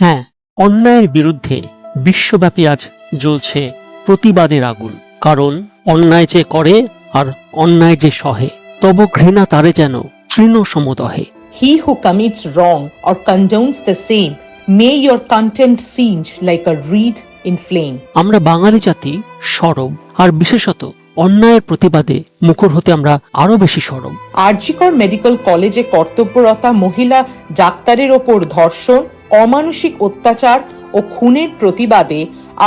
হ্যাঁ। অন্যায়ের বিরুদ্ধে বিশ্বব্যাপী আজ জ্বলছে প্রতিবাদের আগুন। কারণ অন্যায় যে করে আর অন্যায় যে সহে তব ঘৃণা তারে যেন তৃণ সমদহে। He who commits wrong or condones the same, may your contempt singe like a reed in flame. আমরা বাঙালি জাতি সরব আর বিশেষত অন্যায়ের প্রতিবাদে মুখর হতে আমরা আরও বেশি সরব আরজিকর মেডিকেল কলেজে কর্তব্যরতা মহিলা ডাক্তারের ওপর ধর্ষণ অমানসিক অত্যাচার ও খুনের প্রতিবাদে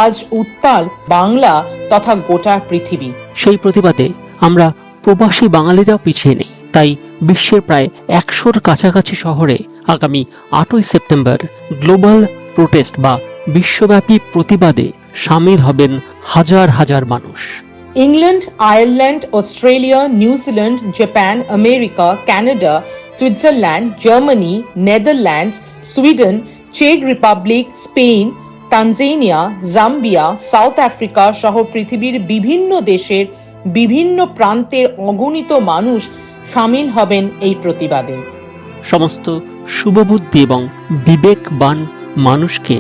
আজ উত্তাল বাংলা তথা গোটা পৃথিবী। সেই প্রতিবাদে আমরা প্রবাসী বাঙালিরাও পিছিয়ে নেই। তাই বিশ্বের প্রায় একশোর কাছাকাছি শহরে আগামী আটই সেপ্টেম্বর গ্লোবাল প্রোটেস্ট বা বিশ্বব্যাপী প্রতিবাদে সামিল হবেন হাজার হাজার মানুষ। England Ireland Australia New Zealand Japan America Canada Switzerland Germany Netherlands Sweden check Republic Spain Tanzania Zambia South Africa সহ পৃথিবীর বিভিন্ন দেশের বিভিন্ন প্রান্তের অগণিত মানুষ সামিল হবেন এই প্রতিবাদে। সমস্ত শুভবুদ্ধি এবং বিবেকবান মানুষকে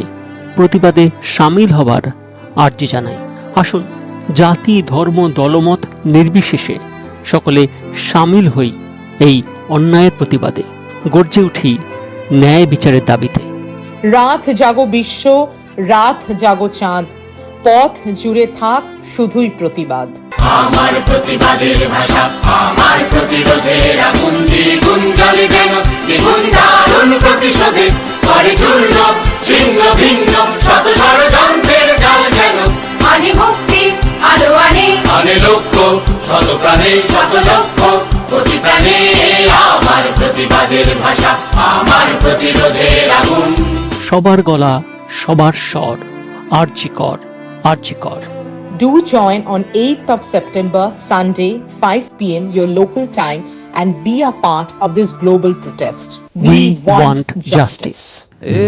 প্রতিবাদে সামিল হবার আর্জি জানাই। আসুন জাতি ধর্ম দলমত নির্বিশেষে সকলে সামিল হই এই অন্যায়ের প্রতিবাদে। গর্জে উঠি ন্যায় বিচারের দাবিতে। রাত জাগো বিশ্ব রাত জাগো চাঁদ। পথ জুড়ে থাক শুধুই প্রতিবাদ। আমার প্রতিবাদের ভাষা আমার প্রতিরোধের আগুন দ্বিগুণ জলে যেন দ্বিগুণ দারুণ প্রতিশোধে করে চূর্ণ ছিন্ন ভিন্ন শত ষড়যন্ত্রের জাল যেন। আনে মুক্তি আলো আনে আনে লক্ষ্য শত প্রাণে শত লক্ষ্য প্রতি প্রাণে আমার প্রতিবাদের ভাষা আমার প্রতিরোধের আগুন সবার গলা সবার স্বর আর্জি কর আর্জি কর Do join on 8th of September, Sunday, 5 p.m. your local time and be a part of this global protest. We we want want justice. এ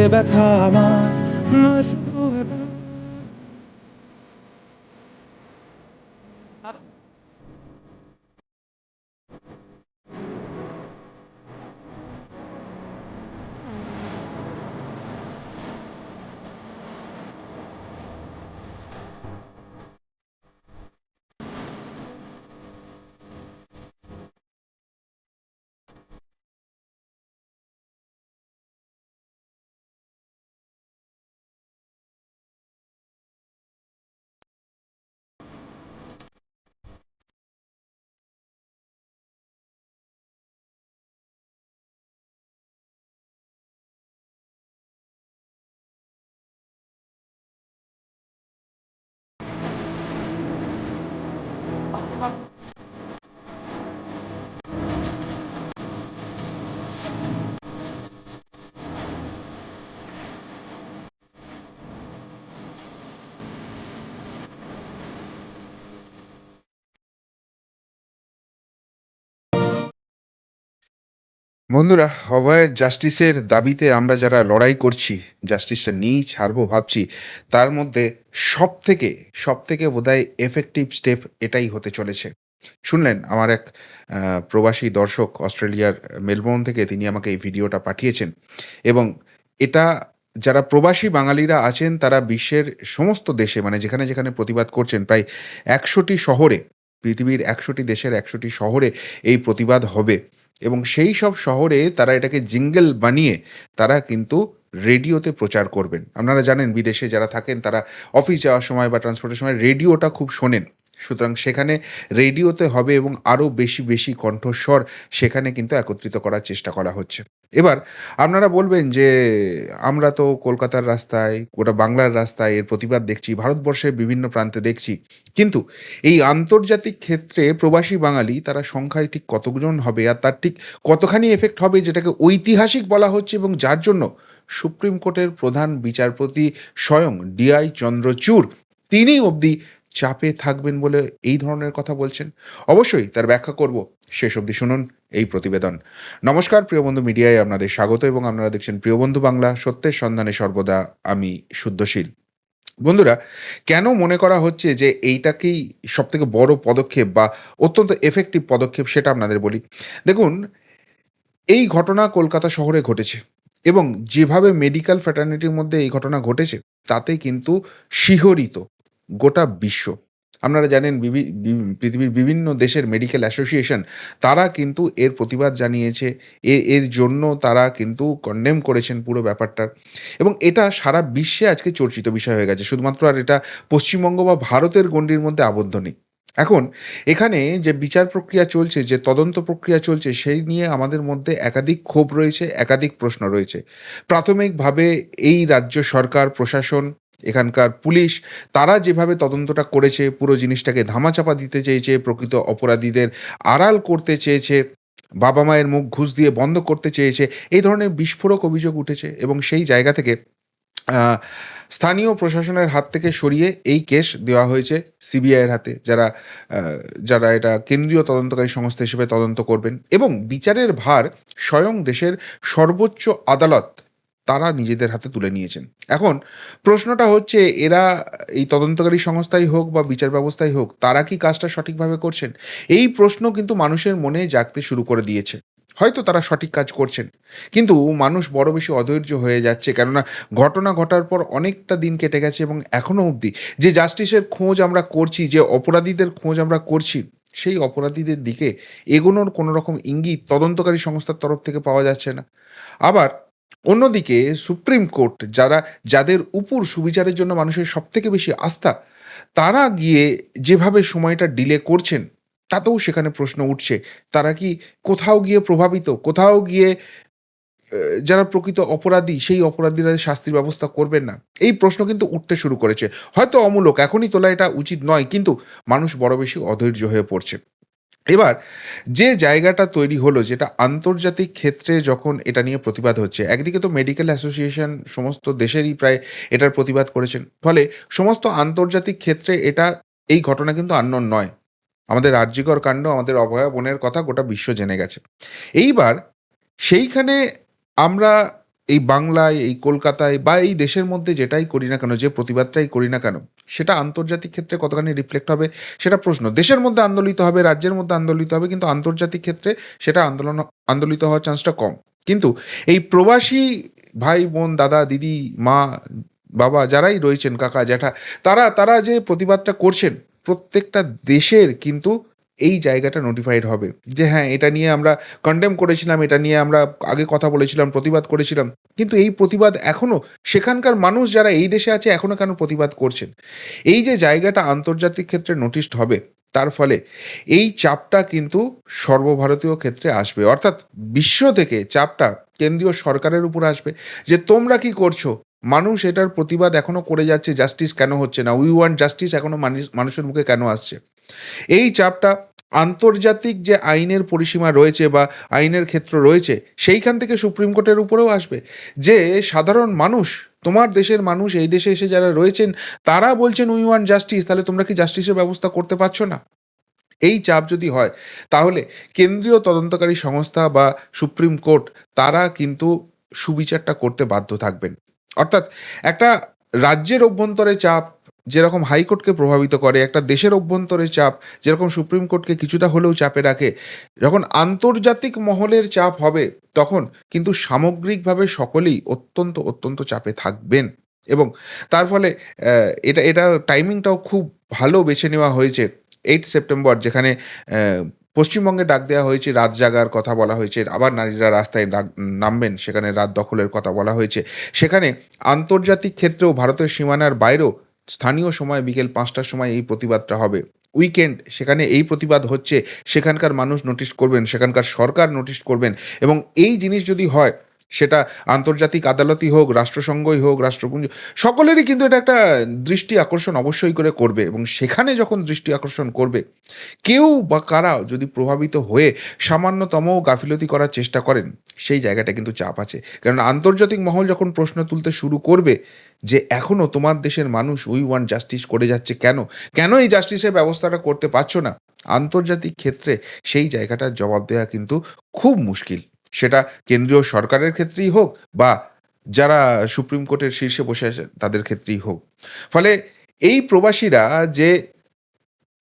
বন্ধুরা অভয়ের জাস্টিসের দাবিতে আমরা যারা লড়াই করছি জাস্টিসটা নিয়েই ছাড়বো ভাবছি, তার মধ্যে সব থেকে সব থেকে বোধহয় এফেক্টিভ স্টেপ এটাই হতে চলেছে। শুনলেন, আমার এক প্রবাসী দর্শক অস্ট্রেলিয়ার মেলবোর্ন থেকে তিনি আমাকে এই ভিডিওটা পাঠিয়েছেন এবং এটা যারা প্রবাসী বাঙালিরা আছেন, তারা বিশ্বের সমস্ত দেশে মানে যেখানে যেখানে প্রতিবাদ করছেন, প্রায় একশোটি শহরে, পৃথিবীর একশোটি দেশের একশোটি শহরে এই প্রতিবাদ হবে। এবং সেই সব শহরে তারা এটাকে জিঙ্গেল বানিয়ে তারা কিন্তু রেডিওতে প্রচার করবেন। আপনারা জানেন বিদেশে যারা থাকেন তারা অফিস যাওয়ার সময় বা ট্রান্সপোর্টের সময় রেডিওটা খুব শোনেন। সুতরাং সেখানে রেডিওতে হবে এবং আরও বেশি বেশি কণ্ঠস্বর সেখানে কিন্তু একত্রিত করার চেষ্টা করা হচ্ছে। এবার আপনারা বলবেন যে আমরা তো কলকাতার রাস্তায়, গোটা বাংলার রাস্তায় এর প্রতিবাদ দেখছি, ভারতবর্ষের বিভিন্ন প্রান্তে দেখছি। কিন্তু এই আন্তর্জাতিক ক্ষেত্রে প্রবাসী বাঙালি তারা সংখ্যায় ঠিক কতজন হবে আর তার ঠিক কতখানি এফেক্ট হবে যেটাকে ঐতিহাসিক বলা হচ্ছে এবং যার জন্য সুপ্রিম কোর্টের প্রধান বিচারপতি স্বয়ং ডিআই চন্দ্রচূড় তিনি অবধি চাপে থাকবেন বলে এই ধরনের কথা বলছেন। অবশ্যই তার ব্যাখ্যা করব। শেষ অবধি শুনুন এই প্রতিবেদন। নমস্কার, প্রিয় বন্ধু মিডিয়ায় আপনাদের স্বাগত এবং আপনারা দেখছেন প্রিয় বন্ধু বাংলা, সত্যের সন্ধানে সর্বদা আমি শুদ্ধশীল। বন্ধুরা, কেন মনে করা হচ্ছে যে এইটাকেই সব থেকে বড় পদক্ষেপ বা অত্যন্ত এফেক্টিভ পদক্ষেপ সেটা আপনাদের বলি? দেখুন, এই ঘটনা কলকাতা শহরে ঘটেছে এবং যেভাবে মেডিকেল ফ্র্যাটার্নিটির মধ্যে এই ঘটনা ঘটেছে, তাতে কিন্তু শিহরিত। গোটা বিশ্ব। আপনারা জানেন পৃথিবীর বিভিন্ন দেশের মেডিকেল অ্যাসোসিয়েশন তারা কিন্তু এর প্রতিবাদ জানিয়েছে। এ, এর জন্য তারা কিন্তু কন্ডেম করেছেন পুরো ব্যাপারটার এবং এটা সারা বিশ্বে আজকে চর্চিত বিষয় হয়ে গেছে। শুধুমাত্র আর এটা পশ্চিমবঙ্গ বা ভারতের গণ্ডির মধ্যে আবদ্ধ নেই। এখন, এখানে যে বিচার প্রক্রিয়া চলছে, যে তদন্ত প্রক্রিয়া চলছে, সেই নিয়ে আমাদের মধ্যে একাধিক ক্ষোভ রয়েছে, একাধিক প্রশ্ন রয়েছে। প্রাথমিকভাবে এই রাজ্য সরকার, প্রশাসন এখানকার পুলিশ, তারা যেভাবে তদন্তটা করেছে, পুরো জিনিসটাকে ধামাচাপা দিতে চেয়েছে, প্রকৃত অপরাধীদের আড়াল করতে চেয়েছে, বাবা মায়ের মুখ ঘুষ দিয়ে বন্ধ করতে চেয়েছে, এই ধরনের বিস্ফোরক অভিযোগ উঠেছে এবং সেই জায়গা থেকে স্থানীয় প্রশাসনের হাত থেকে সরিয়ে এই কেস দেওয়া হয়েছে সিবিআইয়ের হাতে, যারা যারা এটা কেন্দ্রীয় তদন্তকারী সংস্থা হিসেবে তদন্ত করবেন এবং বিচারের ভার স্বয়ং দেশের সর্বোচ্চ আদালত তারা নিজেদের হাতে তুলে নিয়েছেন। এখন প্রশ্নটা হচ্ছে, এরা এই তদন্তকারী সংস্থাই হোক বা বিচার ব্যবস্থাই হোক, তারা কি কাজটা সঠিকভাবে করছেন? এই প্রশ্ন কিন্তু মানুষের মনে জাগতে শুরু করে দিয়েছে। হয়তো তারা সঠিক কাজ করছেন, কিন্তু মানুষ বড় বেশি অধৈর্য হয়ে যাচ্ছে, কেননা ঘটনা ঘটার পর অনেকটা দিন কেটে গেছে এবং এখনও অবধি যে জাস্টিসের খোঁজ আমরা করছি, যে অপরাধীদের খোঁজ আমরা করছি, সেই অপরাধীদের দিকে এগোনোর কোনো রকম ইঙ্গিত তদন্তকারী সংস্থার তরফ থেকে পাওয়া যাচ্ছে না। আবার অন্যদিকে সুপ্রিম কোর্ট যারা, যাদের উপর সুবিচারের জন্য মানুষের সব থেকে বেশি আস্থা, তারা গিয়ে যেভাবে সময়টা ডিলে করছেন, তাতেও সেখানে প্রশ্ন উঠছে। তারা কি কোথাও গিয়ে প্রভাবিত, কোথাও গিয়ে যারা প্রকৃত অপরাধী, সেই অপরাধীরা শাস্তির ব্যবস্থা করবেন না? এই প্রশ্ন কিন্তু উঠতে শুরু করেছে। হয়তো অমূলক, এখনই তোলা এটা উচিত নয়, কিন্তু মানুষ বড় বেশি অধৈর্য হয়ে পড়ছে। এবার, যে জায়গাটা তৈরি হলো, যেটা আন্তর্জাতিক ক্ষেত্রে যখন এটা নিয়ে প্রতিবাদ হচ্ছে, একদিকে তো মেডিকেল অ্যাসোসিয়েশন সমস্ত দেশেরই প্রায় এটার প্রতিবাদ করেছেন, ফলে সমস্ত আন্তর্জাতিক ক্ষেত্রে এটা, এই ঘটনা কিন্তু আন্নন নয়। আমাদের রাজ্যিকর কাণ্ড, আমাদের অভয়া বোনের কথা গোটা বিশ্ব জেনে গেছে। এইবার, সেইখানে আমরা এই বাংলায়, এই কলকাতায় বা এই দেশের মধ্যে যেটাই করি না কেন, যে প্রতিবাদটাই করি না কেন সেটা আন্তর্জাতিক ক্ষেত্রে কতখানি রিফ্লেক্ট হবে সেটা প্রশ্ন। দেশের মধ্যে আন্দোলিত হবে, রাজ্যের মধ্যে আন্দোলিত হবে, কিন্তু আন্তর্জাতিক ক্ষেত্রে সেটা আন্দোলন, আন্দোলিত হওয়ার চান্সটা কম। কিন্তু এই প্রবাসী ভাই, বোন, দাদা, দিদি, মা, বাবা যারাই রয়েছেন, কাকা, জ্যাঠা, তারা তারা যে প্রতিবাদটা করছেন, প্রত্যেকটা দেশের কিন্তু এই জায়গাটা নোটিফাইড হবে। যে হ্যাঁ এটা নিয়ে আমরা কন্ডেম করেছিলাম, এটা নিয়ে আমরা আগে কথা বলেছিলাম, প্রতিবাদ করেছিলাম। কিন্তু এই প্রতিবাদ এখনও সেখানকার মানুষ যারা এই দেশে আছে এখনও কেন প্রতিবাদ করছেন? এই যে জায়গাটা আন্তর্জাতিক ক্ষেত্রে নোটিশড হবে, তার ফলে এই চাপটা কিন্তু সর্বভারতীয় ক্ষেত্রে আসবে। অর্থাৎ বিশ্ব থেকে চাপটা কেন্দ্রীয় সরকারের উপর আসবে যে তোমরা কি করছ? মানুষ এটার প্রতিবাদ এখনও করে যাচ্ছে জাস্টিস কেন হচ্ছে না? উই ওয়ান্ট জাস্টিস এখনও মানুষের মুখে কেন আসছে? এই চাপটা আন্তর্জাতিক যে আইনের পরিসীমা রয়েছে বা আইনের ক্ষেত্র রয়েছে, সেইখান থেকে সুপ্রিম কোর্টের উপরেও আসবে। যে সাধারণ মানুষ, তোমার দেশের মানুষ, এই দেশে এসে যারা রয়েছেন, তারা বলছেন উই ওয়ান জাস্টিস তাহলে তোমরা কি জাস্টিসের ব্যবস্থা করতে পারছ না? এই চাপ যদি হয়, তাহলে কেন্দ্রীয় তদন্তকারী সংস্থা বা সুপ্রিম কোর্ট, তারা কিন্তু সুবিচারটা করতে বাধ্য থাকবেন। অর্থাৎ একটা রাজ্যের অভ্যন্তরে চাপ যেরকম হাইকোর্টকে প্রভাবিত করে, একটা দেশের অভ্যন্তরে চাপ, যেরকম সুপ্রিম কোর্টকে কিছুটা হলেও চাপে রাখে, যখন আন্তর্জাতিক মহলের চাপ হবে, তখন কিন্তু সামগ্রিকভাবে সকলেই অত্যন্ত অত্যন্ত চাপে থাকবেন। এবং তার ফলে এটা এটা টাইমিংটাও খুব ভালো বেছে নেওয়া হয়েছে। এইট সেপ্টেম্বর যেখানে পশ্চিমবঙ্গে ডাক দেওয়া হয়েছে, রাত জাগার কথা বলা হয়েছে, আবার নারীরা রাস্তায় নামবেন, সেখানে রাত দখলের কথা বলা হয়েছে। সেখানে আন্তর্জাতিক ক্ষেত্রেও ভারতের সীমানার বাইরেও স্থানীয় সময় বিকেল পাঁচটার সময় এই প্রতিবাদটা হবে। উইকেন্ড, সেখানে এই প্রতিবাদ হচ্ছে, সেখানকার মানুষ নোটিশ করবেন, সেখানকার সরকার নোটিশ করবেন এবং এই জিনিস যদি হয় সেটা আন্তর্জাতিক আদালতই হোক, রাষ্ট্রসংঘই হোক, রাষ্ট্রপুঞ্জ, সকলেরই কিন্তু এটা একটা দৃষ্টি আকর্ষণ অবশ্যই করে করবে এবং সেখানে যখন দৃষ্টি আকর্ষণ করবে, কেউ বা কারা যদি প্রভাবিত হয়ে সামান্যতম গাফিলতি করার চেষ্টা করেন, সেই জায়গাটা কিন্তু চাপ আছে। কারণ আন্তর্জাতিক মহল যখন প্রশ্ন তুলতে শুরু করবে যে এখনও তোমার দেশের মানুষ উই ওয়ান জাস্টিস করে যাচ্ছে কেন? কেন এই জাস্টিসের ব্যবস্থাটা করতে পারছ না? আন্তর্জাতিক ক্ষেত্রে সেই জায়গাটার জবাব দেওয়া কিন্তু খুব মুশকিল। সেটা কেন্দ্রীয় সরকারের ক্ষেত্রেই হোক বা যারা সুপ্রিম কোর্টের শীর্ষে বসে আছে, তাদের ক্ষেত্রেই হোক। ফলে এই প্রবাসীরা যে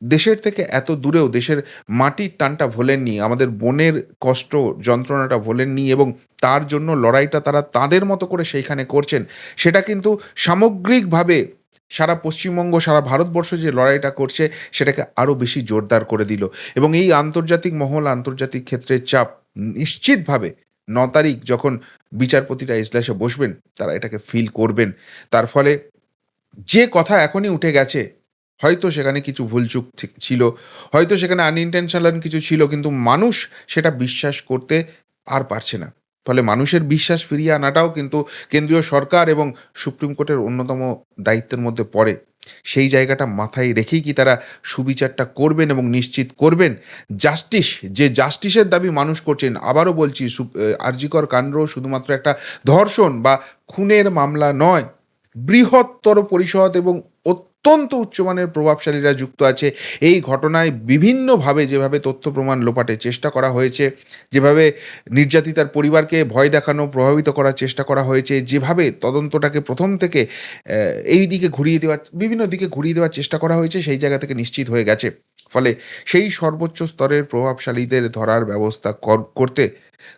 দেশের থেকে এত দূরেও, দেশের মাটির টানটা ভোলেননি, আমাদের বনের কষ্ট, যন্ত্রণাটা ভোলেননি এবং তার জন্য লড়াইটা তারা তাদের মতো করে সেইখানে করছেন, সেটা কিন্তু সামগ্রিকভাবে সারা পশ্চিমবঙ্গ, সারা ভারতবর্ষ যে লড়াইটা করছে, সেটাকে আরও বেশি জোরদার করে দিল। এবং এই আন্তর্জাতিক মহল, আন্তর্জাতিক ক্ষেত্রের চাপ নিশ্চিতভাবে ন তারিখ যখন বিচারপতিরা ইজলাসে বসবেন, তারা এটাকে ফিল করবেন। তার ফলে যে কথা এখনই উঠে গেছে, হয়তো সেখানে কিছু ভুলচুক ছিল, হয়তো সেখানে আনইনটেনশনাল কিছু ছিল, কিন্তু মানুষ সেটা বিশ্বাস করতে আর পারছে না। ফলে মানুষের বিশ্বাস ফিরিয়ে আনাটাও কিন্তু কেন্দ্রীয় সরকার এবং সুপ্রিম কোর্টের অন্যতম দায়িত্বের মধ্যে পড়ে। সেই জায়গাটা মাথায় রেখেই কি তারা সুবিচারটা করবেন এবং নিশ্চিত করবেন? জাস্টিস, যে জাস্টিসের দাবি মানুষ করছেন, আবারও বলছি আরজিকর কাণ্ড শুধুমাত্র একটা ধর্ষণ বা খুনের মামলা নয়। বৃহত্তর পরিষদ এবং অত্যন্ত উচ্চমানের প্রভাবশালীরা যুক্ত আছে। এই ঘটনায় বিভিন্নভাবে যেভাবে তথ্য প্রমাণ লোপাটের চেষ্টা করা হয়েছে, যেভাবে নির্যাতিতার পরিবারকে ভয় দেখানো, প্রভাবিত করার চেষ্টা করা হয়েছে, যেভাবে তদন্তটাকে প্রথম থেকে এই দিকে ঘুরিয়ে দেওয়ার, বিভিন্ন দিকে ঘুরিয়ে দেওয়ার চেষ্টা করা হয়েছে, সেই জায়গা থেকে নিশ্চিত হয়ে গেছে। ফলে সেই সর্বোচ্চ স্তরের প্রভাবশালীদের ধরার ব্যবস্থা কর- করতে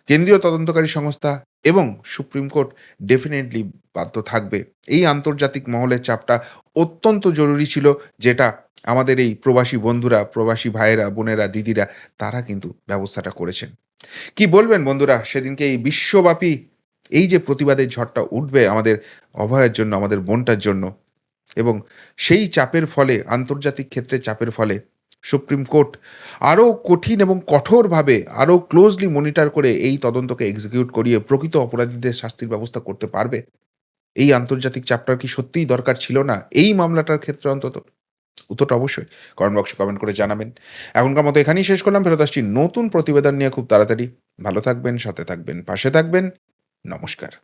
কেন্দ্রীয় তদন্তকারী সংস্থা এবং সুপ্রিম কোর্ট ডেফিনেটলি বাধ্য থাকবে। এই আন্তর্জাতিক মহলের চাপটা অত্যন্ত জরুরি ছিল, যেটা আমাদের এই প্রবাসী বন্ধুরা, প্রবাসী ভাইয়েরা, বোনেরা, দিদিরা, তারা কিন্তু ব্যবস্থাটা করেছেন। কি বলবেন বন্ধুরা, সেদিনকে এই বিশ্বব্যাপী এই যে প্রতিবাদের ঝড়টা উঠবে আমাদের অভয়ের জন্য, আমাদের বোনটার জন্য, এবং সেই চাপের ফলে, আন্তর্জাতিক ক্ষেত্রে চাপের ফলে সুপ্রিম কোর্ট আরও কঠিন এবং কঠোরভাবে আরও ক্লোজলি মনিটর করে এই তদন্তকে এক্সিকিউট করিয়ে প্রকৃত অপরাধীদের শাস্তির ব্যবস্থা করতে পারবে। এই আন্তর্জাতিক চাপটার কি সত্যিই দরকার ছিল না? এই মামলাটার ক্ষেত্রে অন্তত? উত্তরটা অবশ্যই কমেন্ট বক্সে কমেন্ট করে জানাবেন। এখনকার মতো এখানেই শেষ করলাম। ফেরত আসছি নতুন প্রতিবেদন নিয়ে খুব তাড়াতাড়ি। ভালো থাকবেন, সাথে থাকবেন, পাশে থাকবেন। নমস্কার।